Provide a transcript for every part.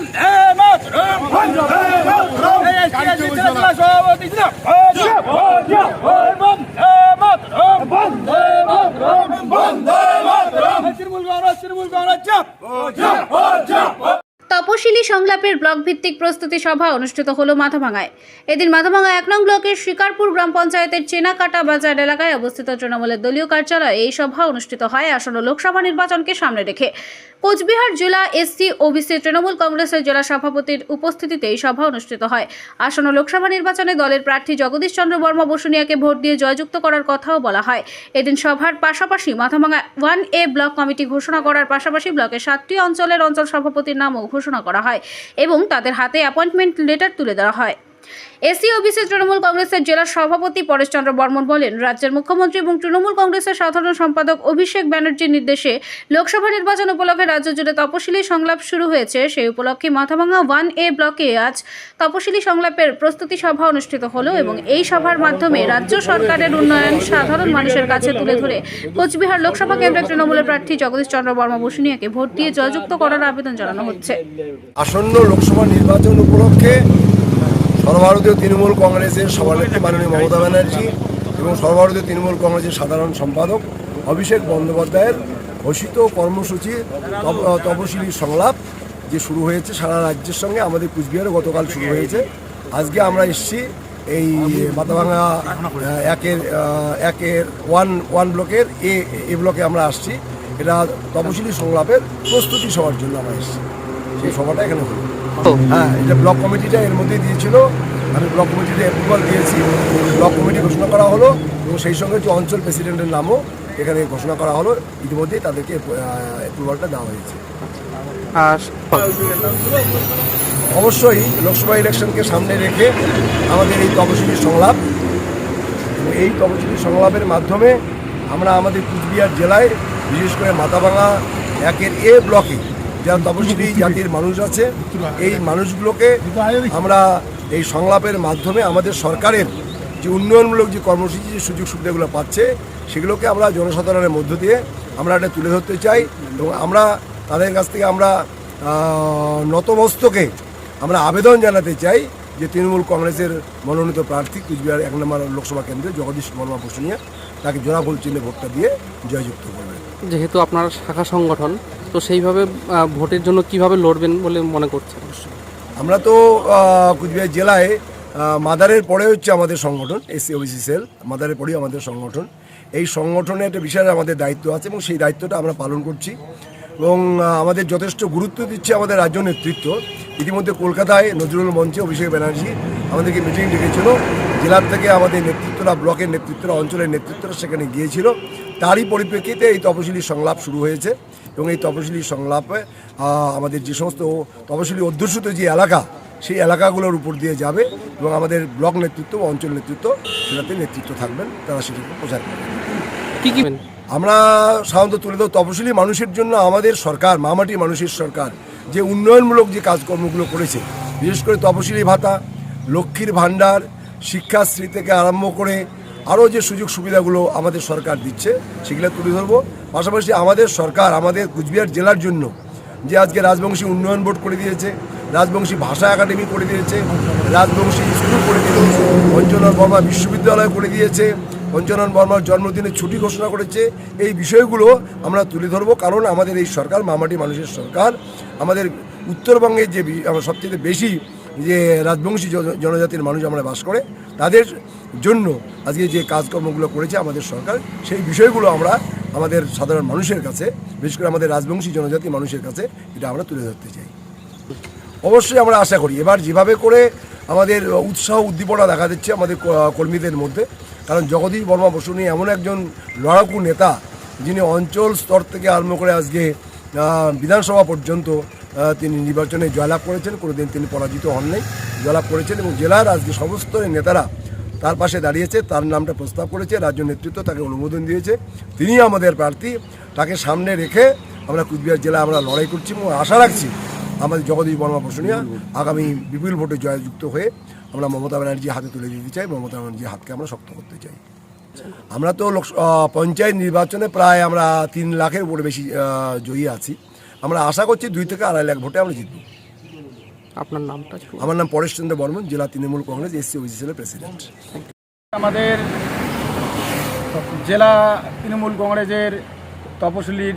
Vande matram! Vande matram! Vande matram! Vande matram! Vande matram! Vande matram! তপশিলি সংলাপের block ভিত্তিক প্রস্তুতি সভা অনুষ্ঠিত হলো মাথাভাঙায়। এদিন মাথাভাঙা এক নং ব্লকের শিকারপুর গ্রাম পঞ্চায়েতের চেনাকাটা বাজার এলাকায় অবস্থিত তৃণমূলের দলীয় কার্যালয়ে এই সভা অনুষ্ঠিত হয়। আসন্ন লোকসভা নির্বাচনকে সামনে রেখে কোচবিহার জেলা এসসি, ওবিসি, তৃণমূল কংগ্রেসের জেলা সভাপতির উপস্থিতিতে এই সভা অনুষ্ঠিত হয়। আসন্ন লোকসভা নির্বাচনে দলের প্রার্থী জগদীশ চন্দ্র বর্মা বসুনিয়াকে ভোট দিয়ে জয়যুক্ত করার কথাও বলা হয়। এদিন সভার পাশাপাশি Mathabhanga one A block committee ঘোষণা করার পাশাপাশি ব্লকের সাতটি অঞ্চলের অঞ্চল সভাপতির নামও ঘোষণা করা হয়। এবং তাদের হাতে অ্যাপয়েন্টমেন্ট লেটার তুলে দেওয়া হয়। এসসি ওবিসি তৃণমূল কংগ্রেসের জেলা সভাপতি পরেশচন্দ্র বর্মন বলেন, রাজ্যের মুখ্যমন্ত্রী এবং তৃণমূল কংগ্রেসের সাধারণ সম্পাদক অভিষেক ব্যানার্জির নির্দেশে লোকসভা নির্বাচন উপলক্ষে রাজ্য জুড়ে তপশিলি সংলাপ শুরু হয়েছে। সেই উপলক্ষে মাথাভাঙা ওয়ান এ ব্লকে আজ তপশিলি সংলাপের প্রস্তুতি সভা অনুষ্ঠিত হলো এবং এই সভার মাধ্যমে রাজ্য সরকারের উন্নয়ন সাধারণ মানুষের কাছে তুলে ধরে কোচবিহার লোকসভা কেন্দ্রের তৃণমূলের প্রার্থী জগদীশ চন্দ্র বর্মা বসুনিয়াকে ভোট দিয়ে জয়যুক্ত করার আবেদন জানানো হচ্ছে। আসন্ন লোকসভা নির্বাচন উপলক্ষে সর্বভারতীয় তৃণমূল কংগ্রেসের সভানেত্রী মাননীয় মমতা ব্যানার্জি এবং সর্বভারতীয় তৃণমূল কংগ্রেসের সাধারণ সম্পাদক অভিষেক বন্দ্যোপাধ্যায়ের ঘোষিত কর্মসূচি তপ- তপশিলি সংলাপ যে শুরু হয়েছে সারা রাজ্যের সঙ্গে, আমাদের কুচবিহারে গতকাল শুরু হয়েছে। আজকে আমরা এসেছি এই মাথাভাঙা একের একের ওয়ান ওয়ান ব্লকের এ এ ব্লকে আমরা আসছি। এটা তপশিলি সংলাপের প্রস্তুতি সভার জন্য আমরা এসেছি। সেই সভাটা এখানে হলো। হ্যাঁ এটা ব্লক কমিটিটা এর মধ্যে দিয়েছিল আমি ব্লক কমিটিতে অ্যাপ্রুভাল দিয়েছি। ব্লক কমিটি ঘোষণা করা হলো এবং সেই সঙ্গে যে অঞ্চল প্রেসিডেন্টের নামও এখানে ঘোষণা করা হলো ইতিমধ্যেই তাদেরকে অ্যাপ্রুভালটা দেওয়া হয়েছে। অবশ্যই লোকসভা ইলেকশনকে সামনে রেখে আমাদের এই তপশিলি সংলাপ এই তপশিলি সংলাপের মাধ্যমে আমরা আমাদের কুচবিহার জেলায় বিশেষ করে মাথাভাঙা একের এ ব্লকে যারা তপশিলি জাতির মানুষ আছে, এই মানুষগুলোকে আমরা এই সংলাপের মাধ্যমে আমাদের সরকারের যে উন্নয়নমূলক যে কর্মসূচি, যে সুযোগ সুবিধাগুলো পাচ্ছে, সেগুলোকে আমরা জনসাধারণের মধ্য দিয়ে আমরা এটা তুলে ধরতে চাই এবং আমরা তাদের কাছ থেকে আমরা নতমস্তকে আমরা আবেদন জানাতে চাই যে তৃণমূল কংগ্রেসের মনোনীত প্রার্থী কুচবিহার এক নম্বর লোকসভা কেন্দ্রে জগদীশ বর্মা বসুনিয়া তাকে জোড়াফুল চিহ্নে ভোটটা দিয়ে জয়যুক্ত করবেন। যেহেতু আপনার শাখা সংগঠন তো সেইভাবে ভোটের জন্য কীভাবে লড়বেন বলে মনে করছেন? আমরা তো কুচবিহার জেলায় মাদারের পরে হচ্ছে আমাদের সংগঠন, এসসি ওবিসি সেল, মাদারের পরেই আমাদের সংগঠন। এই সংগঠনে একটা বিশাল আমাদের দায়িত্ব আছে এবং সেই দায়িত্বটা আমরা পালন করছি। এবং আমাদের যথেষ্ট গুরুত্ব দিচ্ছে আমাদের রাজ্য নেতৃত্ব। ইতিমধ্যে কলকাতায় নজরুল মঞ্চে অভিষেক ব্যানার্জি আমাদেরকে মিটিং ডেকেছিল। জেলার থেকে আমাদের নেতৃত্বরা, ব্লকের নেতৃত্বরা, অঞ্চলের নেতৃত্বরা সেখানে গিয়েছিল। তারই পরিপ্রেক্ষিতে এই তপশিলি সংলাপ শুরু হয়েছে। এবং এই তপশিলি সংলাপে আমাদের যে সমস্ত তপশিলি অধ্যুষিত যে এলাকা সেই এলাকাগুলোর উপর দিয়ে যাবে এবং আমাদের ব্লক নেতৃত্ব ও অঞ্চল নেতৃত্ব সেটাতে নেতৃত্ব থাকবেন তারা সেটাকে প্রচার করবেন। কি কি? আমরা সাধারণত তুলে ধর তপশিলি মানুষের জন্য আমাদের সরকার মামাটি মানুষের সরকার যে উন্নয়নমূলক যে কাজকর্মগুলো করেছে বিশেষ করে তপশিলি ভাতা লক্ষ্মীর ভাণ্ডার শিক্ষাশ্রী থেকে আরম্ভ করে আরও যে সুযোগ সুবিধাগুলো আমাদের সরকার দিচ্ছে, সেগুলো তুলে ধরবো। পাশাপাশি আমাদের সরকার, আমাদের কুচবিহার জেলার জন্য যে আজকে রাজবংশী উন্নয়ন বোর্ড করে দিয়েছে, রাজবংশী ভাষা একাডেমি করে দিয়েছে, রাজবংশী স্কুল করে দিয়েছে পঞ্চনন বর্মা বিশ্ববিদ্যালয় করে দিয়েছে পঞ্চনন বর্মার জন্মদিনে ছুটি ঘোষণা করেছে, এই বিষয়গুলো আমরা তুলে ধরবো। কারণ আমাদের এই সরকার, মামাটি মানুষের সরকার, আমাদের উত্তরবঙ্গের যে সবচেয়ে বেশি যে রাজবংশী জন- জনজাতির মানুষ আমরা বাস করে, তাদের জন্য আজকে যে কাজকর্মগুলো করেছে আমাদের সরকার, সেই বিষয়গুলো আমরা আমাদের সাধারণ মানুষের কাছে, বিশেষ করে আমাদের রাজবংশী জনজাতি মানুষের কাছে, এটা আমরা তুলে ধরতে চাই। অবশ্যই আমরা আশা করি, এবার যেভাবে করে আমাদের উৎসাহ উদ্দীপনা দেখা দিচ্ছে আমাদের কর্মীদের মধ্যে, কারণ জগদীশ বর্মা বসুনি এমন একজন লড়াকু নেতা, যিনি অঞ্চল স্তর থেকে আরম্ভ করে আজকে বিধানসভা পর্যন্ত তিনি নির্বাচনে জয়লাভ করেছেন। কোনোদিন তিনি পরাজিত হন নাই জয়লাভ করেছেন এবং জেলার আজকে সমস্ত নেতারা তার পাশে দাঁড়িয়েছে, তার নামটা প্রস্তাব করেছে, রাজ্য নেতৃত্ব তাকে অনুমোদন দিয়েছে। তিনি আমাদের প্রার্থী, তাকে সামনে রেখে আমরা কুচবিহার জেলায় আমরা লড়াই করছি এবং আশা রাখছি আমাদের জগদীশ বর্মা বসুনিয়া আগামী বিপুল ভোটে জয়যুক্ত হয়ে আমরা মমতা ব্যানার্জির হাতে তুলে দিতে চাই, মমতা ব্যানার্জির হাতকে আমরা শক্ত করতে চাই। আমরা তো পঞ্চায়েত নির্বাচনে প্রায় আমরা তিন লাখের উপরে বেশি জয়ী আছি। আমরা আশা করছি দুই থেকে আড়াই লাখ ভোটে আমরা জিতব। আপনার নামটা আমার নাম পরেশ চন্দ্র বর্মন জেলা তৃণমূল কংগ্রেস এসসি ওবিসিএলের প্রেসিডেন্ট। আমাদের জেলা তৃণমূল কংগ্রেসের তপশিলির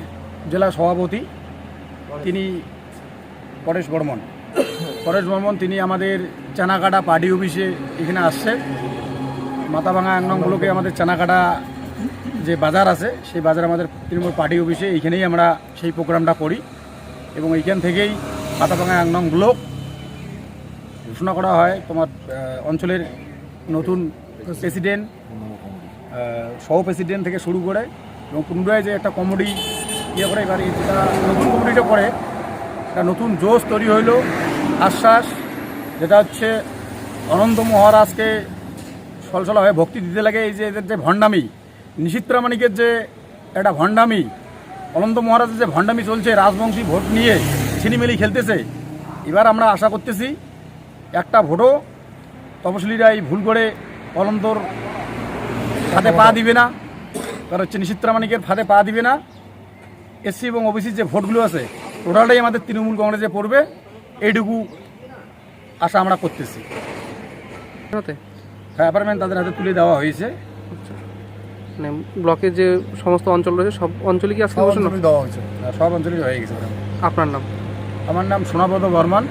জেলা সভাপতি তিনি পরেশ বর্মন। পরেশ বর্মন তিনি আমাদের চানাকাটা পার্টি অফিসে এখানে আসছে। মাথাভাঙা এক নং ব্লকে আমাদের চানাকাটা যে বাজার আছে, সেই বাজার আমাদের তৃণমূল পার্টি অফিসে এইখানেই আমরা সেই প্রোগ্রামটা করি এবং এইখান থেকেই মাথাভাঙা এক নং ব্লক ঘোষণা করা হয় তোমার অঞ্চলের নতুন প্রেসিডেন্ট সহ প্রেসিডেন্ট থেকে শুরু করে এবং পুনরায় যে একটা কমেডি ইয়ে করে, এবার যেটা নতুন কমিটিটা করে, একটা নতুন জোশ তৈরি হইল, আশ্বাস, যেটা হচ্ছে অনন্ত মহারাজকে সলসলা হয়ে ভক্তি দিতে লাগে, এই যে এদের যে ভণ্ডামি নিশীত প্রামাণিকের যে একটা ভণ্ডামি অনন্ত মহারাজের যে ভণ্ডামি চলছে রাজবংশী ভোট নিয়ে ছিনিমিলি খেলতেছে এবার আমরা আশা করতেছি একটা ভোটও তপশিলিরা এই ভুল করে অনন্তর ফাঁদে পা দিবে না। কারণ হচ্ছে নিশীত প্রামাণিকের ফাঁদে পা দিবে না। এসসি এবং ওবিসির যে ভোটগুলো আছে টোটালটাই আমাদের তৃণমূল কংগ্রেসে পড়বে। এইটুকু আশা আমরা করতেছি। হ্যাঁ অ্যাপার্টমেন্ট তাদের হাতে তুলে দেওয়া হয়েছে। মানে ব্লকের যে সমস্ত অঞ্চল রয়েছে সব অঞ্চলে কি আজকে দেওয়া হয়েছে। সব অঞ্চলে হয়ে গেছে আপনার নাম? আমার নাম সোনাপদ বর্মন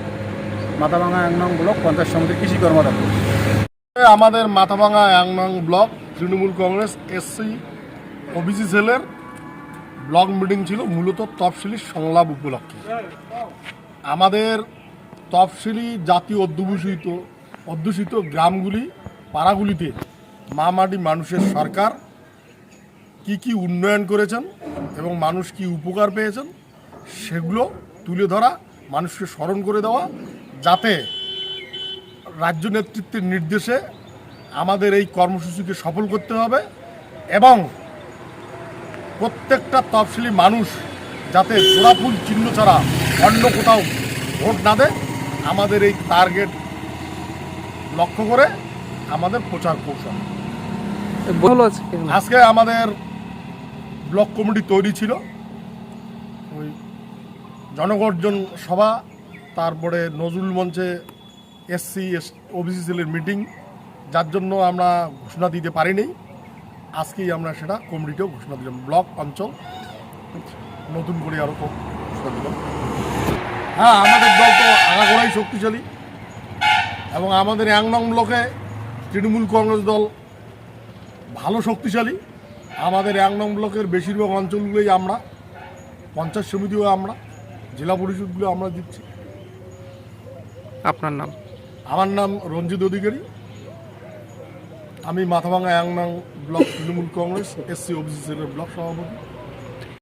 মাথাভাঙা এক নং ব্লক পঞ্চায়েত সমিতির কৃষি কর্মদপ্তর। আমাদের মাথাভাঙা এক নং block Trinamool Congress SC OBC সেলের ব্লক মিটিং ছিল মূলত তফসিলি সংলাপ উপলক্ষে। আমাদের তফসিলি জাতি অধ্যুষিত অধ্যুষিত গ্রামগুলি পাড়াগুলিতে মামাটি মানুষের সরকার কি কি উন্নয়ন করেছেন এবং মানুষ কি উপকার পেয়েছেন সেগুলো তুলে ধরা মানুষকে স্মরণ করে দেওয়া যাতে রাজ্য নেতৃত্বের নির্দেশে আমাদের এই কর্মসূচিকে সফল করতে হবে এবং প্রত্যেকটা তফসিলি মানুষ যাতে জোড়াফুল চিহ্ন ছাড়া অন্য কোথাও ভোট না দেয় আমাদের এই টার্গেট লক্ষ্য করে আমাদের প্রচার কৌশল? আজকে আমাদের ব্লক কমিটি তৈরি ছিল। ওই জনগর্জন সভা, তারপরে নজরুল মঞ্চে এসসি, এস, ওবিসি সেলের মিটিং, যার জন্য আমরা ঘোষণা দিতে পারিনি। আজকেই আমরা সেটা কমিটিতেও ঘোষণা দিলাম। ব্লক অঞ্চল, নতুন করে আরও ঘোষণা দিলাম। হ্যাঁ আমাদের দল তো আগাগোড়াই শক্তিশালী এবং আমাদের এক নং ব্লকে তৃণমূল কংগ্রেস দল ভালো শক্তিশালী। আমাদের এক নং ব্লকের বেশিরভাগ অঞ্চলগুলোই আমরা পঞ্চায়েত সমিতিও আমরা জেলা পরিষদগুলো আমরা দিচ্ছি। আপনার নাম? আমার নাম রঞ্জিত অধিকারী। আমি মাথাভাঙা এক নং block Trinamool Congress SC OBC সেলের ব্লক সভাপতি।